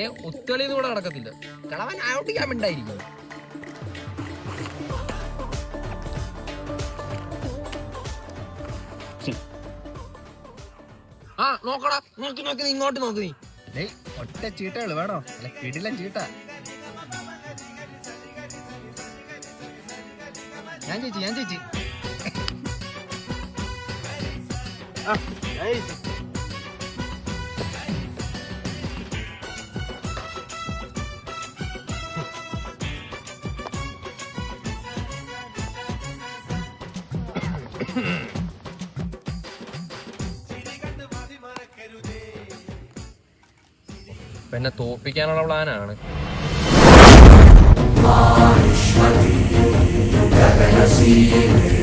ഏ ഒത്തുകളിന്ന് കൂടെ നടക്കത്തില്ല. കളവൻ ആയോട്ടിക്കാൻ മിണ്ടായിരിക്കും ആ നോക്കടാ. നോക്കി നോക്കി നീ ഇങ്ങോട്ട് നോക്ക് നീ. ഒറ്റ ചീട്ടകൾ വേണോ? അല്ല കിടിലൻ ചീട്ട. ഞാൻ ചേച്ചി ഞാൻ ചേച്ചി. പിന്നെ തോപ്പിക്കാനുള്ള പ്ലാനാണ്. Gagana